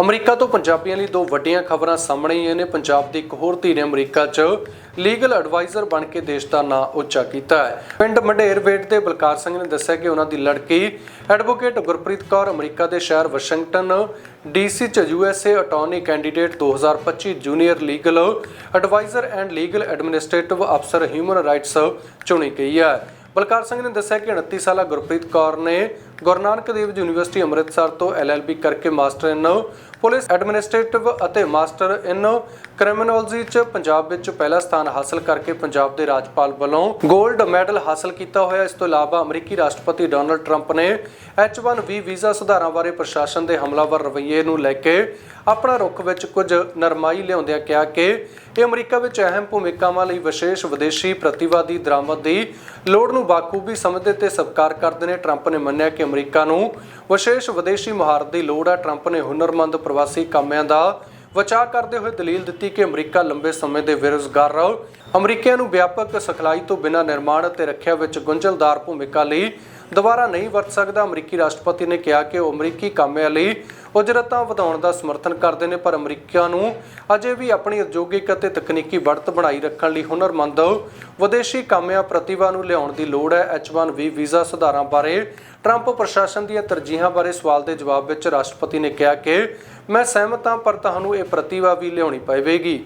America ਤੋਂ ਪੰਜਾਬੀਆਂ ਲਈ ਦੋ ਵੱਡੀਆਂ ਖਬਰਾਂ ਸਾਹਮਣੇ ਆਈਆਂ ਨੇ। ਪੰਜਾਬ ਦੀ ਇੱਕ ਹੋਰ ਧੀ ਨੇ ਅਮਰੀਕਾ 'ਚ ਲੀਗਲ ਐਡਵਾਈਜ਼ਰ ਬਣ ਕੇ ਦੇਸ਼ ਦਾ ਨਾਂ ਉੱਚਾ ਕੀਤਾ ਹੈ। ਪਿੰਡ ਮੰਡੇਰਵੇਟ ਦੇ ਬਲਕਾਰ ਸਿੰਘ ਨੇ ਦੱਸਿਆ ਕਿ ਉਹਨਾਂ ਦੀ ਲੜਕੀ ਐਡਵੋਕੇਟ ਗੁਰਪ੍ਰੀਤ ਕੌਰ ਅਮਰੀਕਾ ਦੇ ਸ਼ਹਿਰ ਵਾਸ਼ਿੰਗਟਨ ਡੀਸੀ 'ਚ USA attorney candidate 2025 junior legal adviser and legal administrative ਅਫਸਰ ਹਿਊਮਨ ਰਾਈਟਸ ਚੁਣੀ ਗਈ ਹੈ। ਬਲਕਾਰ ਸਿੰਘ ਨੇ ਦੱਸਿਆ ਕਿ 29 ਸਾਲਾ ਗੁਰਪ੍ਰੀਤ ਕੌਰ ਨੇ ਗੁਰੂ ਨਾਨਕ ਦੇਵ ਯੂਨੀਵਰਸਿਟੀ ਅੰਮ੍ਰਿਤਸਰ ਤੋਂ ਐਲਐਲਬੀ ਕਰਕੇ ਮਾਸਟਰ ਇਨ ਪੁਲਿਸ ਐਡਮਿਨਿਸਟ੍ਰੇਟਿਵ ਅਤੇ ਮਾਸਟਰ ਇਨ ਕ੍ਰਿਮੀਨੋਲੋਜੀ ਚ ਪੰਜਾਬ ਵਿੱਚ ਪਹਿਲਾ ਸਥਾਨ ਹਾਸਲ ਕਰਕੇ ਪੰਜਾਬ ਦੇ ਰਾਜਪਾਲ ਵੱਲੋਂ 골ਡ ਮੈਡਲ ਹਾਸਲ ਕੀਤਾ ਹੋਇਆ। ਇਸ ਤੋਂ ਇਲਾਵਾ ਅਮਰੀਕੀ ਰਾਸ਼ਟਰਪਤੀ ਡੋਨਲਡ ਟਰੰਪ ਨੇ H1B ਵੀਜ਼ਾ ਸੁਧਾਰਾਂ ਬਾਰੇ ਪ੍ਰਸ਼ਾਸਨ ਦੇ ਹਮਲਾਵਰ ਰਵੱਈਏ ਨੂੰ ਲੈ ਕੇ ਆਪਣਾ ਰੁਖ ਵਿੱਚ ਕੁਝ ਨਰਮਾਈ ਲਿਆਉਂਦਿਆਂ ਕਿਹਾ ਕਿ ਇਹ ਅਮਰੀਕਾ ਵਿੱਚ ਅਹਿਮ ਭੂਮਿਕਾਵਾਂ ਲਈ ਵਿਸ਼ੇਸ਼ ਵਿਦੇਸ਼ੀ ਪ੍ਰਤੀਵਾਦੀ ਦਰਾਮਦ ਦੀ ਲੋੜ ਨੂੰ ਬਾਖੂਬੀ ਸਮਝਦੇ ਤੇ ਸਤਿਕਾਰ ਕਰਦੇ ਨੇ। ਟਰੰਪ ਨੇ ਮੰਨਿਆ ਕਿ ਅਮਰੀਕਾ ਨੂੰ। ਵਿਸ਼ੇਸ਼ ਵਿਦੇਸ਼ੀ ਮੁਹਾਰਤ ਦੀ ਲੋੜ ਹੈ। ਟਰੰਪ ਨੇ ਹੁਨਰਮੰਦ ਪ੍ਰਵਾਸੀ ਕਾਮਿਆਂ ਦਾ ਬਚਾਅ ਕਰਦੇ ਹੋਏ ਦਲੀਲ ਦਿੱਤੀ ਕਿ ਅਮਰੀਕਾ ਲੰਬੇ ਸਮੇਂ ਦੇ ਬੇਰੁਜ਼ਗਾਰ ਰਹੋ ਅਮਰੀਕੀਆਂ ਨੂੰ ਵਿਆਪਕ ਸਿਖਲਾਈ ਤੋਂ ਬਿਨਾਂ ਨਿਰਮਾਣ ਅਤੇ ਰੱਖਿਆ ਵਿੱਚ ਗੁੰਝਲਦਾਰ ਭੂਮਿਕਾ ਲਈ ਦੁਬਾਰਾ ਨਹੀਂ ਵਰਤ ਸਕਦਾ। ਅਮਰੀਕੀ ਰਾਸ਼ਟਰਪਤੀ ਨੇ ਕਿਹਾ ਕਿ ਉਹ ਅਮਰੀਕੀ ਕਾਮਿਆਂ ਲਈ ਉਜਰਤਾਂ ਵਧਾਉਣ ਦਾ ਸਮਰਥਨ ਕਰਦੇ ਨੇ, ਪਰ ਅਮਰੀਕਾ ਨੂੰ ਅਜੇ ਵੀ ਆਪਣੀ ਉਦਯੋਗਿਕ ਅਤੇ ਤਕਨੀਕੀ ਵੜਤ ਬਣਾਈ ਰੱਖਣ ਲਈ ਹੁਨਰਮੰਦ ਵਿਦੇਸ਼ੀ ਕਾਮਿਆਂ ਪ੍ਰਤਿਭਾ ਨੂੰ ਲਿਆਉਣ ਦੀ ਲੋੜ ਹੈ। H1B ਵੀਜ਼ਾ ਸੁਧਾਰਾਂ ਬਾਰੇ ਟਰੰਪ ਪ੍ਰਸ਼ਾਸਨ ਦੀਆਂ ਤਰਜੀਹਾਂ ਬਾਰੇ ਸਵਾਲ ਦੇ ਜਵਾਬ ਵਿੱਚ ਰਾਸ਼ਟਰਪਤੀ ਨੇ ਕਿਹਾ ਕਿ, ਮੈਂ ਸਹਿਮਤ ਹਾਂ, ਪਰ ਤੁਹਾਨੂੰ ਇਹ ਪ੍ਰਤਿਭਾ ਵੀ ਲਿਆਉਣੀ ਪਵੇਗੀ।